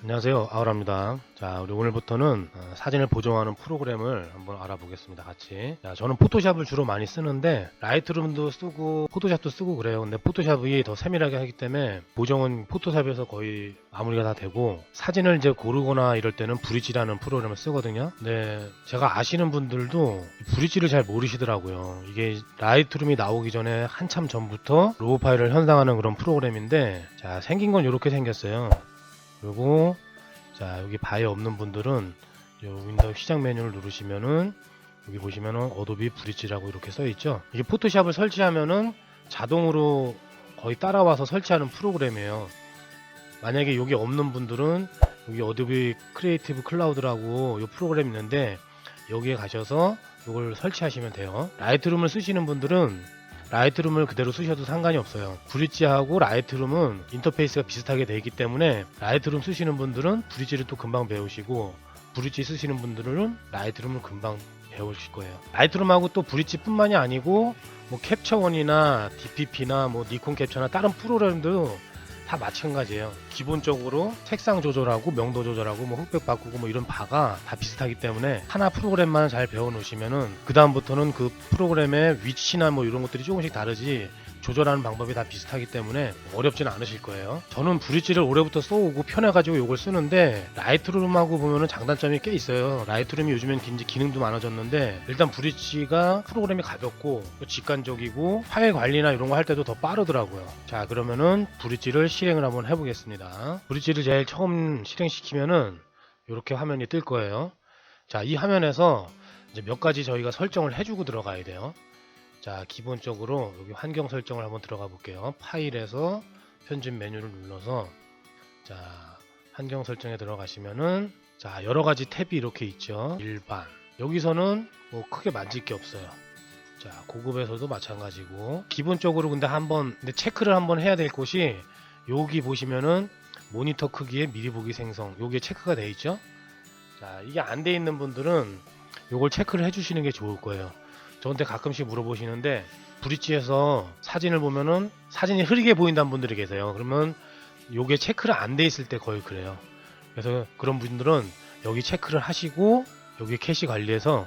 안녕하세요. 아우라입니다. 자 우리 오늘부터는 어, 사진을 보정하는 프로그램을 한번 알아보겠습니다. 같이. 자, 저는 포토샵을 주로 많이 쓰는데 라이트룸도 쓰고 포토샵도 쓰고 그래요. 근데 포토샵이 더 세밀하게 하기 때문에 보정은 포토샵에서 거의 마무리가 다 되고 사진을 이제 고르거나 이럴 때는 브릿지라는 프로그램을 쓰거든요. 근데 제가 아시는 분들도 이 브릿지를 잘 모르시더라고요. 이게 라이트룸이 나오기 전에 한참 전부터 로우 파일을 현상하는 그런 프로그램인데 자 생긴 건 이렇게 생겼어요 그리고 자 여기 바에 없는 분들은 요 윈도우 시작 메뉴를 누르시면은 여기 보시면은 어도비 브릿지라고 이렇게 써 있죠. 이게 포토샵을 설치하면은 자동으로 거의 따라와서 설치하는 프로그램이에요. 만약에 여기 없는 분들은 여기 어도비 크리에이티브 클라우드라고 이 프로그램이 있는데 여기에 가셔서 이걸 설치하시면 돼요. 라이트룸을 쓰시는 분들은 라이트룸을 그대로 쓰셔도 상관이 없어요. 브릿지하고 라이트룸은 인터페이스가 비슷하게 되어 있기 때문에 라이트룸 쓰시는 분들은 브릿지를 또 금방 배우시고 브릿지 쓰시는 분들은 라이트룸을 금방 배우실 거예요. 라이트룸하고 또 브릿지뿐만이 아니고 뭐 캡처원이나 DPP나 뭐 니콘 캡처나 다른 프로그램도 다 마찬가지예요. 기본적으로 색상 조절하고 명도 조절하고 뭐 흑백 바꾸고 뭐 이런 바가 다 비슷하기 때문에 하나 프로그램만 잘 배워 놓으시면은 그 다음부터는 그 프로그램의 위치나 뭐 이런 것들이 조금씩 다르지 조절하는 방법이 다 비슷하기 때문에 어렵지는 않으실 거예요. 저는 브릿지를 올해부터 써오고 편해가지고 이걸 쓰는데 라이트룸하고 보면은 장단점이 꽤 있어요. 라이트룸이 요즘엔 이제 기능도 많아졌는데 일단 브릿지가 프로그램이 가볍고 또 직관적이고 파일 관리나 이런 거 할 때도 더 빠르더라고요. 자 그러면은 브릿지를 실행을 한번 해보겠습니다. 브릿지를 제일 처음 실행시키면은 이렇게 화면이 뜰 거예요. 자 이 화면에서 이제 몇 가지 저희가 설정을 해주고 들어가야 돼요. 자 기본적으로 여기 환경 설정을 한번 들어가 볼게요. 파일에서 편집 메뉴를 눌러서 자 환경 설정에 들어가시면은 자 여러 가지 탭이 이렇게 있죠. 일반. 여기서는 뭐 크게 만질 게 없어요. 자 고급에서도 마찬가지고. 기본적으로 근데 한번 근데 체크를 한번 해야 될 곳이 여기 보시면은 모니터 크기의 미리 보기 생성. 요게 체크가 돼 있죠? 자 이게 안 돼 있는 분들은 요걸 체크를 해 주시는 게 좋을 거예요 저한테 가끔씩 물어보시는데 브릿지에서 사진을 보면은 사진이 흐리게 보인다는 분들이 계세요. 그러면 요게 체크를 안 돼 있을 때 거의 그래요. 그래서 그런 분들은 여기 체크를 하시고 여기 캐시 관리해서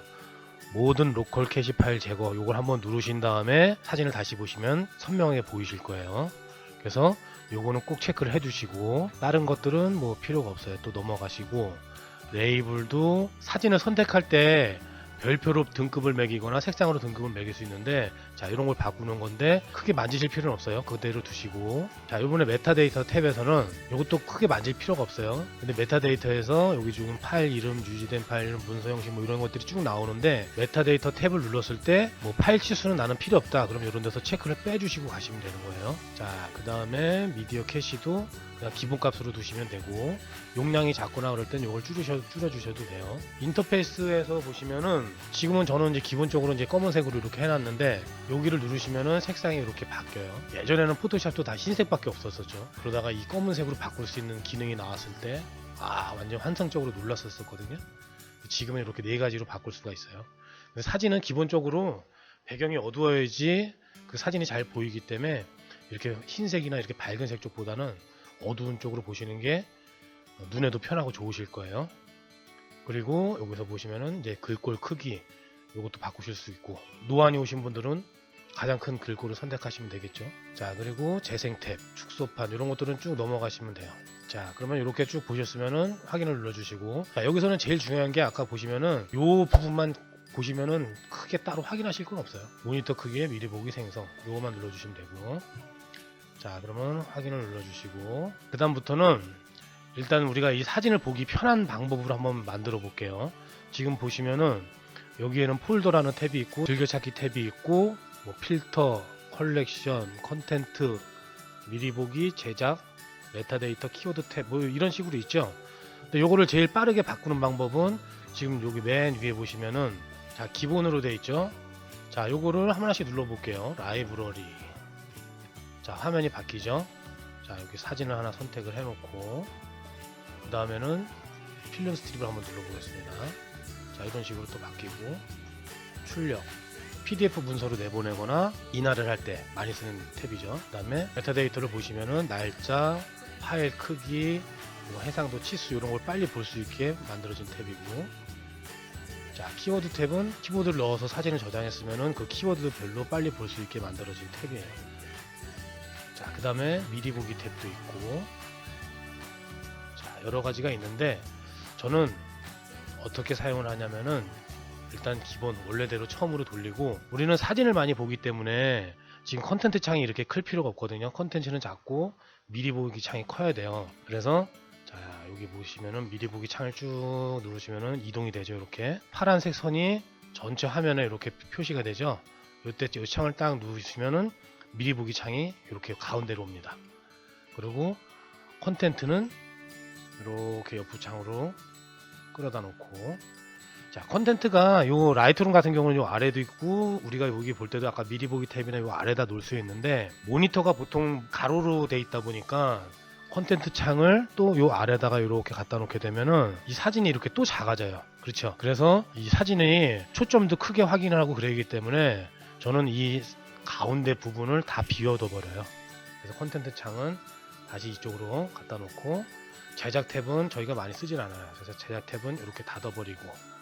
모든 로컬 캐시 파일 제거 요걸 한번 누르신 다음에 사진을 다시 보시면 선명하게 보이실 거예요. 그래서 요거는 꼭 체크를 해주시고 다른 것들은 뭐 필요가 없어요. 또 넘어가시고 레이블도 사진을 선택할 때 별표로 등급을 매기거나 색상으로 등급을 매길 수 있는데 자 이런 걸 바꾸는 건데 크게 만지실 필요는 없어요. 그대로 두시고. 자 이번에 메타데이터 탭에서는 이것도 크게 만질 필요가 없어요. 근데 메타데이터에서 여기 지금 파일 이름 유지된 파일 이름 문서 형식 뭐 이런 것들이 쭉 나오는데 메타데이터 탭을 눌렀을 때 뭐 파일 치수는 나는 필요 없다. 그럼 이런 데서 체크를 빼주시고 가시면 되는 거예요. 자 그 다음에 미디어 캐시도 기본값으로 두시면 되고 용량이 작거나 그럴 땐 이걸 줄이셔, 줄여주셔도 돼요. 인터페이스에서 보시면은 지금은 저는 이제 기본적으로 이제 검은색으로 이렇게 해놨는데 여기를 누르시면은 색상이 이렇게 바뀌어요. 예전에는 포토샵도 다 흰색밖에 없었었죠. 그러다가 이 검은색으로 바꿀 수 있는 기능이 나왔을 때 아 완전 환상적으로 놀랐었거든요. 지금은 이렇게 네 가지로 바꿀 수가 있어요. 사진은 기본적으로 배경이 어두워야지 그 사진이 잘 보이기 때문에 이렇게 흰색이나 이렇게 밝은 색 쪽보다는 어두운 쪽으로 보시는 게 눈에도 편하고 좋으실 거예요. 그리고 여기서 보시면은 이제 글꼴 크기 이것도 바꾸실 수 있고 노안이 오신 분들은 가장 큰 글꼴을 선택하시면 되겠죠. 자 그리고 재생 탭, 축소판 이런 것들은 쭉 넘어가시면 돼요. 자 그러면 이렇게 쭉 보셨으면은 확인을 눌러주시고 자 여기서는 제일 중요한 게 아까 보시면은 요 부분만 보시면은 크게 따로 확인하실 건 없어요. 모니터 크기에 미리 보기 생성 요거만 눌러주시면 되고 자 그러면 확인을 눌러주시고. 그 다음부터는 일단 우리가 이 사진을 보기 편한 방법으로 한번 만들어 볼게요. 지금 보시면은 여기에는 폴더라는 탭이 있고 즐겨찾기 탭이 있고 뭐 필터 컬렉션 컨텐트 미리 보기 제작 메타데이터 키워드 탭 뭐 이런 식으로 있죠? 근데 요거를 제일 빠르게 바꾸는 방법은 지금 여기 맨 위에 보시면은 자 기본으로 돼 있죠? 자 요거를 하나씩 눌러 볼게요. 라이브러리 자 화면이 바뀌죠? 자 여기 사진을 하나 선택을 해 놓고 그 다음에는 필름 스트립을 한번 눌러 보겠습니다. 자 이런 식으로 또 바뀌고 출력. PDF 문서로 내보내거나 인화를 할 때 많이 쓰는 탭이죠. 그 다음에 메타데이터를 보시면은 날짜 파일 크기 뭐 해상도 치수 이런 걸 빨리 볼 수 있게 만들어진 탭이고. 자 키워드 탭은 키보드를 넣어서 사진을 저장했으면은 그 키워드별로 빨리 볼 수 있게 만들어진 탭이에요 자 그 다음에 미리 보기 탭도 있고. 자 여러 가지가 있는데 저는 어떻게 사용을 하냐면은 일단 기본 원래대로 처음으로 돌리고 우리는 사진을 많이 보기 때문에 지금 컨텐츠 창이 이렇게 클 필요가 없거든요. 컨텐츠는 작고 미리 보기 창이 커야 돼요. 그래서 자 여기 보시면은 미리 보기 창을 쭉 누르시면은 이동이 되죠 이렇게. 파란색 선이 전체 화면에 이렇게 표시가 되죠. 이때 이 창을 딱 누르시면은 미리 보기 창이 이렇게 가운데로 옵니다. 그리고 컨텐츠는 이렇게 옆 창으로 끌어다 놓고. 자 컨텐츠가 요 라이트룸 같은 경우는 요 아래도 있고 우리가 여기 볼 때도 아까 미리 보기 탭이나 요 아래다 놓을 수 있는데 모니터가 보통 가로로 돼 있다 보니까 컨텐츠 창을 또 요 아래다가 이렇게 갖다 놓게 되면은 이 사진이 이렇게 또 작아져요. 그렇죠? 그래서 이 사진이 초점도 크게 확인하고 그러기 때문에 저는 이 가운데 부분을 다 비워둬 버려요 그래서 컨텐츠 창은 다시 이쪽으로 갖다 놓고 제작 탭은 저희가 많이 쓰진 않아요. 그래서 제작 탭은 이렇게 닫아버리고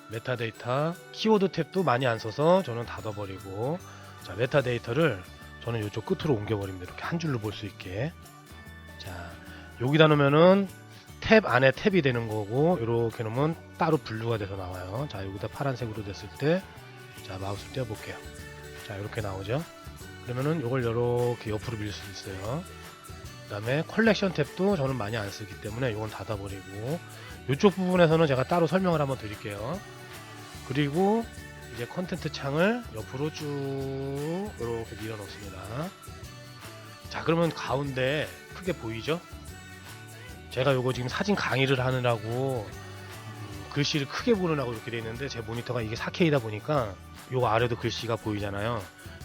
메타데이터 키워드 탭도 많이 안 써서 저는 닫아버리고 자 메타데이터를 저는 이쪽 끝으로 옮겨버립니다. 이렇게 한 줄로 볼 수 있게 자 여기다 놓으면은 탭 안에 탭이 되는 거고 이렇게 놓으면 따로 분류가 돼서 나와요. 자 여기다 파란색으로 됐을 때 자 마우스 떼어볼게요. 자 이렇게 나오죠. 그러면은 이걸 이렇게 옆으로 밀 수 있어요. 그 다음에 컬렉션 탭도 저는 많이 안 쓰기 때문에 이건 닫아버리고 이쪽 부분에서는 제가 따로 설명을 한번 드릴게요. 그리고 이제 컨텐츠 창을 옆으로 쭉 이렇게 밀어 놓습니다. 자 그러면 가운데 크게 보이죠? 제가 요거 지금 사진 강의를 하느라고 음, 글씨를 크게 보느라고 이렇게 돼 있는데 제 모니터가 이게 4K다 보니까 요 아래도 글씨가 보이잖아요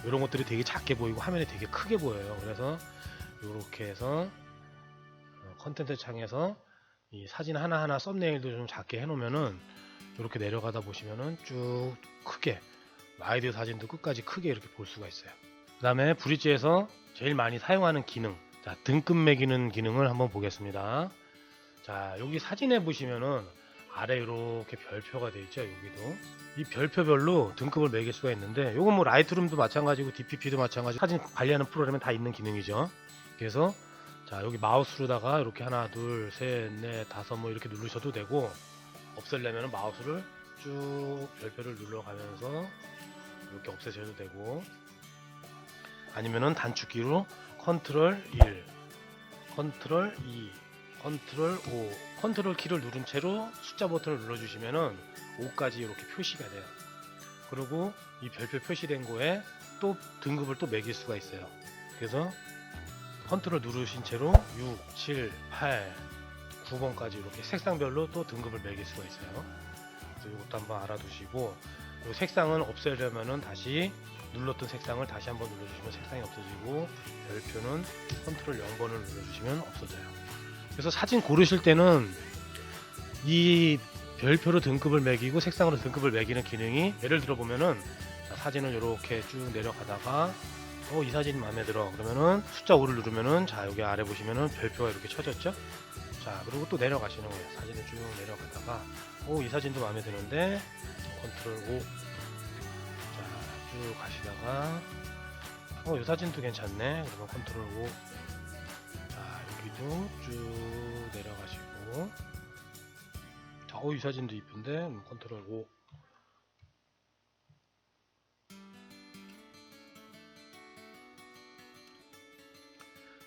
이런 것들이 되게 작게 보이고 화면이 되게 크게 보여요 그래서 이렇게 해서 어, 컨텐츠 창에서 이 사진 하나하나 썸네일도 좀 작게 해놓으면은 이렇게 내려가다 보시면은 쭉 크게 아이디어 사진도 끝까지 크게 이렇게 볼 수가 있어요. 그 다음에 브릿지에서 제일 많이 사용하는 기능, 자 등급 매기는 기능을 한번 보겠습니다. 자 여기 사진에 보시면은 아래 이렇게 별표가 되어 있죠 여기도. 이 별표별로 등급을 매길 수가 있는데 이건 뭐 라이트룸도 마찬가지고 DPP도 마찬가지고 사진 관리하는 프로그램에 다 있는 기능이죠. 그래서 자 여기 마우스로다가 이렇게 하나 둘셋넷 다섯 뭐 이렇게 누르셔도 되고 없애려면 마우스를 쭉 별표를 눌러가면서 이렇게 없애셔도 되고 아니면은 단축키로 컨트롤 1 컨트롤 2 컨트롤 5 컨트롤 키를 누른 채로 숫자 버튼을 눌러주시면은 5까지 이렇게 표시가 돼요 그리고 이 별표 표시된 거에 또 등급을 또 매길 수가 있어요 그래서 컨트롤 누르신 채로 6, 7, 8, 9번까지 이렇게 색상별로 또 등급을 매길 수가 있어요. 그래서 이것도 한번 알아두시고 이 색상은 없애려면은 다시 눌렀던 색상을 다시 한번 눌러주시면 색상이 없어지고 별표는 컨트롤 0번을 눌러주시면 없어져요. 그래서 사진 고르실 때는 이 별표로 등급을 매기고 색상으로 등급을 매기는 기능이 예를 들어 보면은 자, 사진을 이렇게 쭉 내려가다가 어, 이 사진이 마음에 들어. 그러면은 숫자 5를 누르면은 자, 여기 아래 보시면은 별표가 이렇게 쳐졌죠? 자, 그리고 또 내려가시는 거예요. 사진을 쭉 내려가다가 오, 이 사진도 마음에 드는데 컨트롤 5. 자, 쭉 가시다가 어, 이 사진도 괜찮네. 그러면 컨트롤 5. 자, 여기도 쭉 내려가시고. 자, 어, 이 사진도 이쁜데? 음, 컨트롤 5.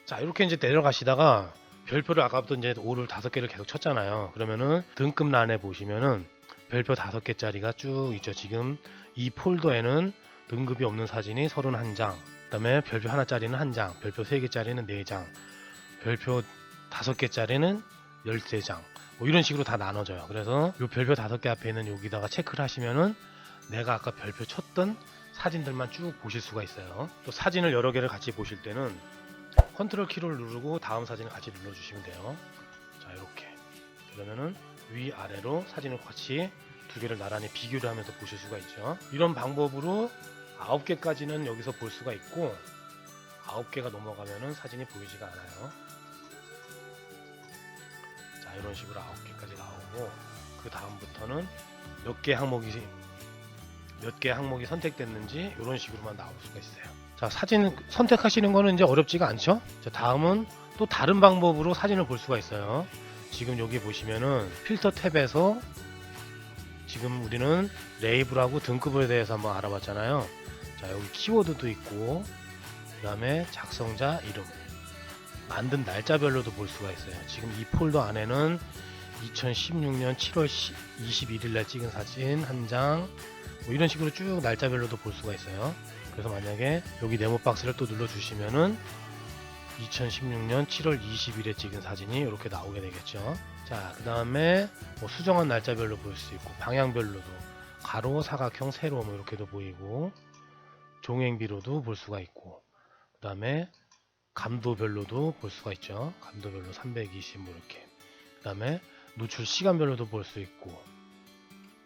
자 이렇게 이제 내려가시다가 별표를 아까부터 이제 5를 다섯 개를 계속 쳤잖아요. 그러면은 등급란에 보시면은 별표 다섯 개짜리가 쭉 있죠. 지금 이 폴더에는 등급이 없는 사진이 31장 그 다음에 별표 하나짜리는 한장 별표 세 개짜리는 4장 별표 다섯 개짜리는 13장 뭐 이런 식으로 다 나눠져요 그래서 이 별표 다섯 개 앞에 있는 여기다가 체크를 하시면은 내가 아까 별표 쳤던 사진들만 쭉 보실 수가 있어요 또 사진을 여러 개를 같이 보실 때는 컨트롤 키를 누르고 다음 사진을 같이 눌러주시면 돼요. 자 이렇게 그러면은 위 아래로 사진을 같이 두 개를 나란히 비교를 하면서 보실 수가 있죠. 이런 방법으로 아홉 개까지는 여기서 볼 수가 있고 아홉 개가 넘어가면은 사진이 보이지가 않아요. 자 이런 식으로 9개까지 나오고 그 다음부터는 몇 개 항목이 몇 개 항목이 선택됐는지 이런 식으로만 나올 수가 있어요. 자 사진 선택하시는 거는 이제 어렵지가 않죠. 자 다음은 또 다른 방법으로 사진을 볼 수가 있어요. 지금 여기 보시면은 필터 탭에서 지금 우리는 레이블하고 등급에 대해서 한번 알아봤잖아요. 자 여기 키워드도 있고 그 다음에 작성자 이름 만든 날짜별로도 볼 수가 있어요. 지금 이 폴더 안에는 2016년 7월 21일 날 찍은 사진 한 장, 뭐 이런 식으로 쭉 날짜별로도 볼 수가 있어요. 그래서 만약에 여기 네모 박스를 또 눌러 주시면은 2016년 7월 20일에 찍은 사진이 이렇게 나오게 되겠죠. 자, 그 다음에 뭐 수정한 날짜별로 볼 수 있고 방향별로도 가로, 사각형, 세로 뭐 이렇게도 보이고 종횡비로도 볼 수가 있고 그 다음에 감도별로도 볼 수가 있죠. 감도별로 320 뭐 이렇게. 그 다음에 노출 시간별로도 볼 수 있고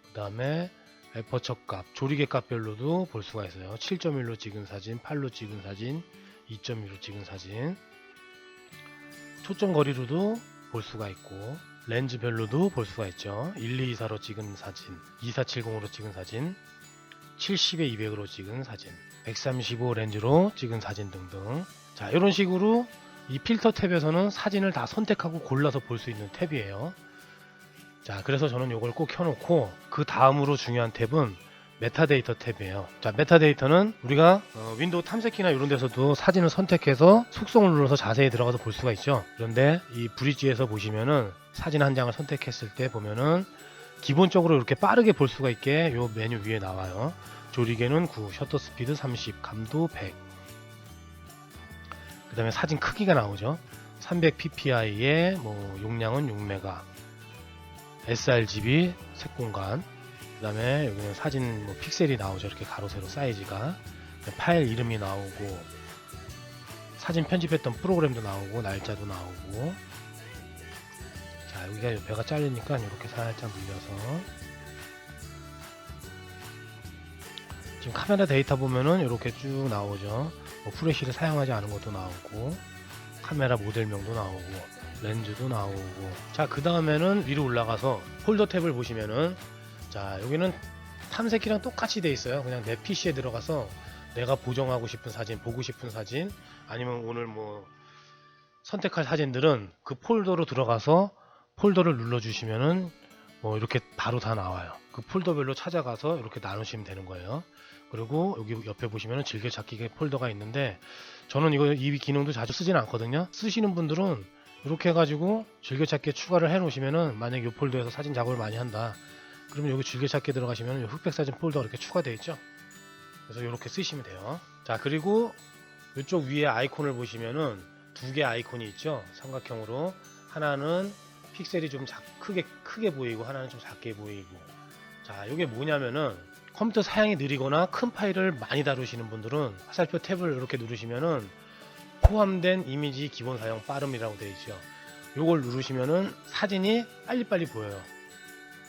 그 다음에 에퍼처 값, 조리개 값별로도 볼 수가 있어요. 7.1로 찍은 사진, 8로 찍은 사진, 2.2로 찍은 사진 초점 거리로도 볼 수가 있고 렌즈별로도 볼 수가 있죠. 1224로 찍은 사진, 2470으로 찍은 사진, 70에 200으로 찍은 사진, 135 렌즈로 찍은 사진 등등. 자, 이런 식으로 이 필터 탭에서는 사진을 다 선택하고 골라서 볼 수 있는 탭이에요. 자, 그래서 저는 이걸 꼭 켜놓고 그 다음으로 중요한 탭은 메타데이터 탭이에요. 자, 메타데이터는 우리가 어, 윈도우 탐색기나 이런 데서도 사진을 선택해서 속성을 눌러서 자세히 들어가서 볼 수가 있죠. 그런데 이 브릿지에서 보시면은 사진 한 장을 선택했을 때 보면은 기본적으로 이렇게 빠르게 볼 수가 있게 요 메뉴 위에 나와요. 조리개는 9, 셔터 스피드 30, 감도 100. 그 다음에 사진 크기가 나오죠. 300 ppi에 뭐 용량은 6메가, sRGB 색공간, 그 다음에 여기는 사진 뭐 픽셀이 나오죠. 이렇게 가로 세로 사이즈가 파일 이름이 나오고 사진 편집했던 프로그램도 나오고 날짜도 나오고 자 여기가 옆에가 잘리니까 이렇게 살짝 눌려서. 지금 카메라 데이터 보면은 이렇게 쭉 나오죠. 뭐 프레시를 사용하지 않은 것도 나오고 카메라 모델명도 나오고 렌즈도 나오고. 자 그 다음에는 위로 올라가서 폴더 탭을 보시면은 자 여기는 탐색기랑 똑같이 돼 있어요. 그냥 내 PC에 들어가서 내가 보정하고 싶은 사진 보고 싶은 사진 아니면 오늘 뭐 선택할 사진들은 그 폴더로 들어가서 폴더를 눌러 주시면은 뭐 이렇게 바로 다 나와요. 그 폴더별로 찾아가서 이렇게 나누시면 되는 거예요. 그리고 여기 옆에 보시면은 즐겨찾기 폴더가 있는데 저는 이거 이 기능도 자주 쓰진 않거든요. 쓰시는 분들은 이렇게 해가지고 즐겨찾기에 추가를 해 놓으시면은 만약에 이 폴더에서 사진 작업을 많이 한다. 그러면 여기 즐겨찾기 들어가시면 흑백 사진 폴더가 이렇게 추가되어 있죠. 그래서 이렇게 쓰시면 돼요. 자 그리고 이쪽 위에 아이콘을 보시면은 두 개 아이콘이 있죠. 삼각형으로. 하나는 픽셀이 좀 작, 크게 크게 보이고 하나는 좀 작게 보이고 자 이게 뭐냐면은 컴퓨터 사양이 느리거나 큰 파일을 많이 다루시는 분들은 화살표 탭을 이렇게 누르시면은 포함된 이미지 기본 사용 빠름이라고 되어 있죠 요걸 누르시면은 사진이 빨리빨리 보여요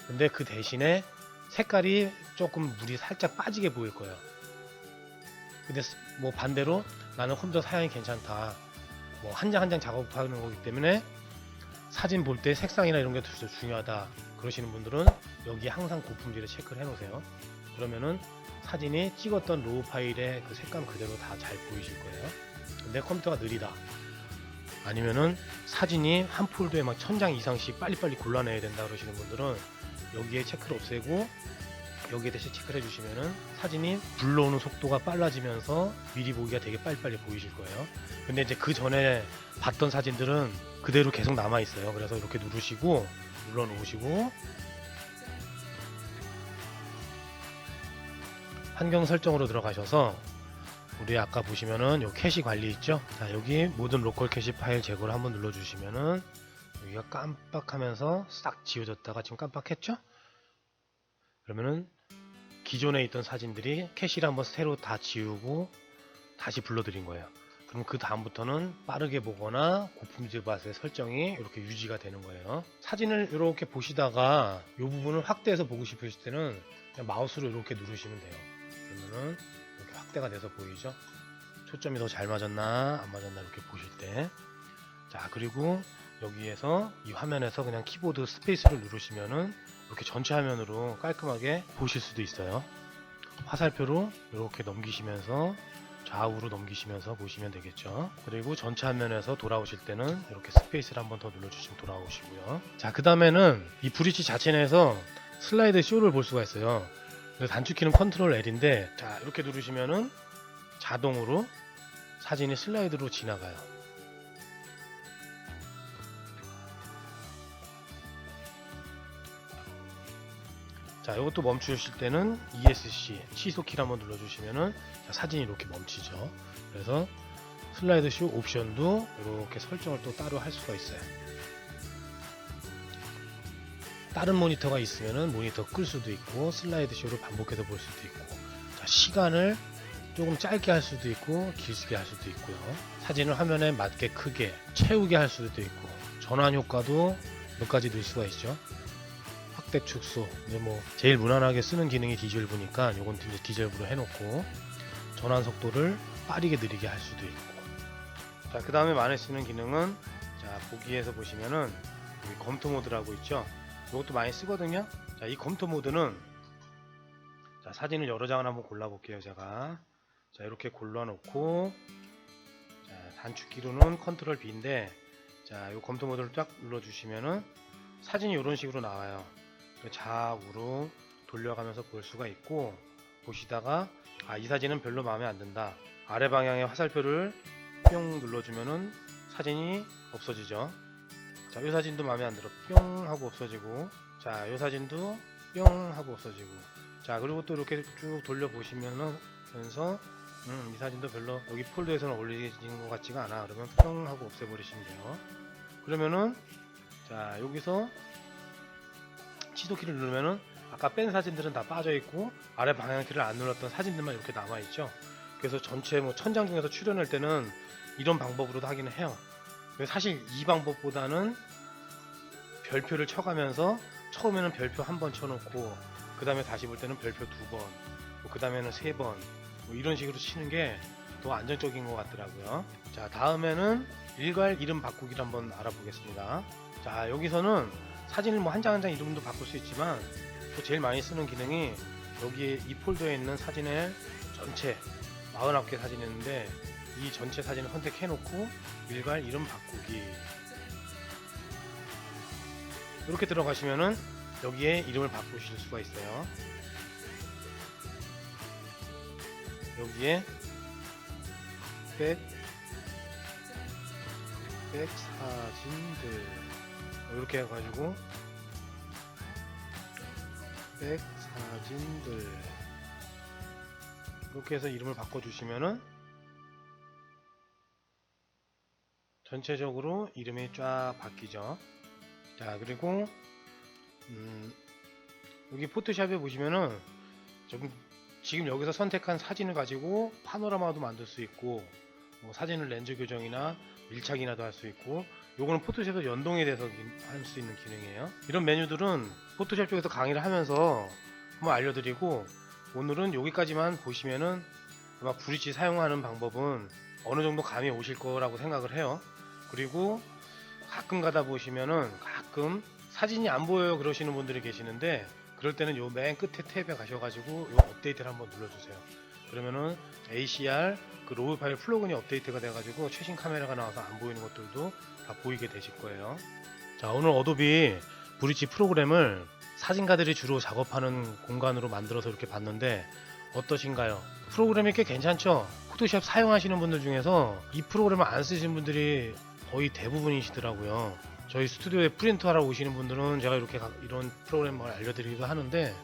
근데 그 대신에 색깔이 조금 물이 살짝 빠지게 보일 거예요. 근데 스- 뭐 반대로 나는 컴퓨터 사양이 괜찮다. 뭐 한 장 한 장 작업하는 거기 때문에 사진 볼 때 색상이나 이런 게더 중요하다. 그러시는 분들은 여기 항상 고품질을 체크를 해 놓으세요. 그러면은 사진이 찍었던 로우 파일의 그 색감 그대로 다 잘 보이실 거예요. 근데 컴퓨터가 느리다. 아니면은 사진이 한 폴더에 막 천 장 이상씩 빨리빨리 골라내야 된다 그러시는 분들은 여기에 체크를 없애고 여기에 대신 체크를 해주시면은 사진이 불러오는 속도가 빨라지면서 미리 보기가 되게 빨리빨리 보이실 거예요. 근데 이제 그 전에 봤던 사진들은 그대로 계속 남아 있어요. 그래서 이렇게 누르시고 눌러 놓으시고 환경 설정으로 들어가셔서 우리 아까 보시면은 요 캐시 관리 있죠? 자 여기 모든 로컬 캐시 파일 제거를 한번 눌러주시면은 여기가 깜빡하면서 싹 지워졌다가 지금 깜빡했죠? 그러면은 기존에 있던 사진들이 캐시를 한번 새로 다 지우고 다시 불러드린 거예요. 그럼 그 다음부터는 빠르게 보거나 고품질 맛의 설정이 이렇게 유지가 되는 거예요. 사진을 이렇게 보시다가 이 부분을 확대해서 보고 싶으실 때는 그냥 마우스로 이렇게 누르시면 돼요. 그러면은 이렇게 확대가 돼서 보이죠? 초점이 더 잘 맞았나 안 맞았나 이렇게 보실 때. 자 그리고 여기에서 이 화면에서 그냥 키보드 스페이스를 누르시면은 이렇게 전체 화면으로 깔끔하게 보실 수도 있어요. 화살표로 이렇게 넘기시면서 좌우로 넘기시면서 보시면 되겠죠. 그리고 전체 화면에서 돌아오실 때는 이렇게 스페이스를 한 번 더 눌러주시면 돌아오시고요. 자, 그 다음에는 이 브릿지 자체 내에서 슬라이드 쇼를 볼 수가 있어요. 단축키는 컨트롤 L인데, 자, 이렇게 누르시면은 자동으로 사진이 슬라이드로 지나가요. 자, 이것도 멈추실 때는 ESC 취소키를 한번 눌러주시면은 자, 사진이 이렇게 멈추죠. 그래서 슬라이드 쇼 옵션도 이렇게 설정을 또 따로 할 수가 있어요. 다른 모니터가 있으면은 모니터 끌 수도 있고 슬라이드 쇼를 반복해서 볼 수도 있고 자, 시간을 조금 짧게 할 수도 있고 길게 할 수도 있고요. 사진을 화면에 맞게 크게 채우게 할 수도 있고 전환 효과도 몇 가지 넣을 수가 있죠. 확대 축소. 근데 뭐 제일 무난하게 쓰는 기능이 디젤부니까 요건 이제 디젤부로 해놓고 전환 속도를 빠르게 느리게 할 수도 있고. 자, 그 다음에 많이 쓰는 기능은 자 보기에서 보시면은 여기 검토 모드라고 있죠. 이것도 많이 쓰거든요. 자, 이 검토 모드는 자 사진을 여러 장을 한번 골라 볼게요. 제가 자 이렇게 골라 놓고 자, 단축키로는 컨트롤 B인데 자, 이 검토 모드를 쫙 눌러 주시면은 사진이 이런 식으로 나와요. 좌우로 돌려가면서 볼 수가 있고 보시다가 아, 이 사진은 별로 마음에 안 든다. 아래 방향의 화살표를 뿅 눌러주면은 사진이 없어지죠. 자, 이 사진도 마음에 안 들어. 뿅 하고 없어지고. 자, 이 사진도 뿅 하고 없어지고. 자, 그리고 또 이렇게 쭉 돌려 보시면은 면서 음, 이 사진도 별로 여기 폴더에서는 올리진 것 같지가 않아. 그러면 뿅 하고 없애버리시면 돼요. 그러면은 자 여기서 취소키를 누르면은 아까 뺀 사진들은 다 빠져 있고 아래 방향키를 안 눌렀던 사진들만 이렇게 남아 있죠. 그래서 전체 뭐 천장 중에서 출연할 때는 이런 방법으로도 하기는 해요. 사실 이 방법보다는 별표를 쳐가면서 처음에는 별표 한 번 쳐놓고 그 다음에 다시 볼 때는 별표 두 번, 그 다음에는 세 번, 뭐 이런 식으로 치는 게 더 안정적인 것 같더라고요. 자 다음에는 일괄 이름 바꾸기를 한번 알아보겠습니다. 자 여기서는 사진을 뭐 한 장 한 장 이름도 바꿀 수 있지만 또 제일 많이 쓰는 기능이 여기에 이 폴더에 있는 사진의 전체 49개 사진이 있는데 이 전체 사진을 선택해 놓고 일괄 이름 바꾸기 이렇게 들어가시면은 여기에 이름을 바꾸실 수가 있어요. 여기에 백, 백 사진들 이렇게 해가지고 백 사진들 이렇게 해서 이름을 바꿔주시면은 전체적으로 이름이 쫙 바뀌죠. 자 그리고 음, 여기 포토샵에 보시면은 지금 여기서 선택한 사진을 가지고 파노라마도 만들 수 있고 뭐 사진을 렌즈 교정이나 밀착이나도 할 수 있고 요거는 포토샵에서 연동이 돼서 할 수 있는 기능이에요 이런 메뉴들은 포토샵 쪽에서 강의를 하면서 한번 알려드리고 오늘은 여기까지만 보시면은 아마 브릿지 사용하는 방법은 어느 정도 감이 오실 거라고 생각을 해요 그리고 가끔 가다 보시면은 가끔 사진이 안 보여요 그러시는 분들이 계시는데 그럴 때는 요 맨 끝에 탭에 가셔가지고 요 업데이트를 한번 눌러주세요. 그러면은 ACR 그 로우 파일 플러그인이 업데이트가 돼가지고 최신 카메라가 나와서 안 보이는 것들도 다 보이게 되실 거예요. 자 오늘 어도비 브릿지 프로그램을 사진가들이 주로 작업하는 공간으로 만들어서 이렇게 봤는데 어떠신가요? 프로그램이 꽤 괜찮죠? 포토샵 사용하시는 분들 중에서 이 프로그램을 안 쓰시는 분들이 거의 대부분이시더라고요. 저희 스튜디오에 프린트 하러 오시는 분들은 제가 이렇게 가- 이런 프로그램을 알려드리기도 하는데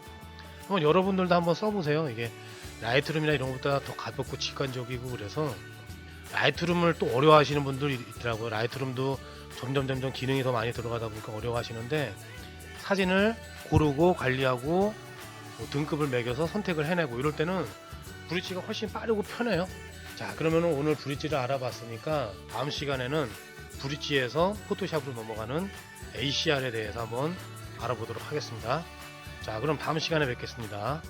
한번 여러분들도 한번 써보세요. 이게 라이트룸이나 이런 것보다 더 가볍고 직관적이고 그래서 라이트룸을 또 어려워하시는 분들이 있더라고요. 라이트룸도 점점 점점 기능이 더 많이 들어가다 보니까 어려워하시는데 사진을 고르고 관리하고 뭐 등급을 매겨서 선택을 해내고 이럴 때는 브릿지가 훨씬 빠르고 편해요. 자 그러면 오늘 브릿지를 알아봤으니까 다음 시간에는 브릿지에서 포토샵으로 넘어가는 ACR에 대해서 한번 알아보도록 하겠습니다. 자, 그럼 다음 시간에 뵙겠습니다.